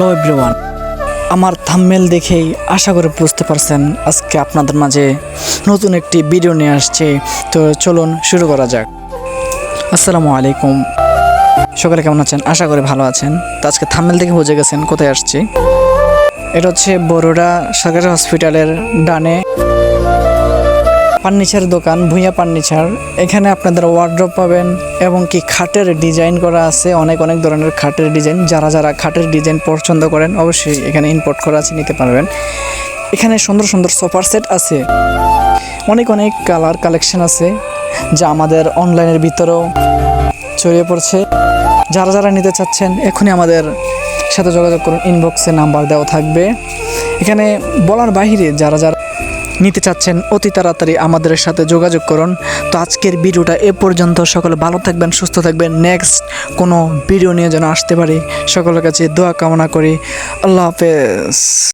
Hello everyone, আমার thumbnail দেখেই আশা করে বুঝতে পারছেন আজকে আপনাদের মাঝে নতুন একটি ভিডিও নিয়ে আসছে। তো চলুন শুরু করা যাক। আসসালামু আলাইকুম। সকালে কেমন আছেন? আশা করে ভালো আছেন। তো আজকে থাম্মেল দেখে বুঝে গেছেন কোথায় আসছি। এটা হচ্ছে বরোডা সরকারি হসপিটালের ডানে। ফার্নিচার দোকান, ভুঁইয়া ফার্নিচার। এখানে আপনাদের ওয়ার্ড্রপ পাবেন এবং কি খাটের ডিজাইন করা আছে, অনেক অনেক ধরনের খাটের ডিজাইন যারা যারা খাটের ডিজাইন পছন্দ করেন, অবশ্যই এখানে ইম্পোর্ট করা আছে, নিতে পারবেন। এখানে সুন্দর সুন্দর সোফার সেট আছে। অনেক অনেক কালার কালেকশন আছে, যা আমাদের অনলাইনের ভিতরেও ছড়িয়ে পড়ছে। যারা যারা নিতে চাচ্ছেন, এখনই আমাদের সাথে যোগাযোগ করুন। ইনবক্সে নাম্বার দেওয়া থাকবে। এখানে বলার বাইরে যারা যারা নিতে চাচ্ছেন, অতি তাড়াতাড়ি আমাদের সাথে যোগাযোগ করুন। তো আজকের ভিডিওটা এ পর্যন্ত। সকলে ভালো থাকবেন, সুস্থ থাকবেন। নেক্সট কোনো ভিডিও নিয়ে যেন আসতে পারি, সকলের কাছে দোয়া কামনা করি। আল্লাহ হাফেজ।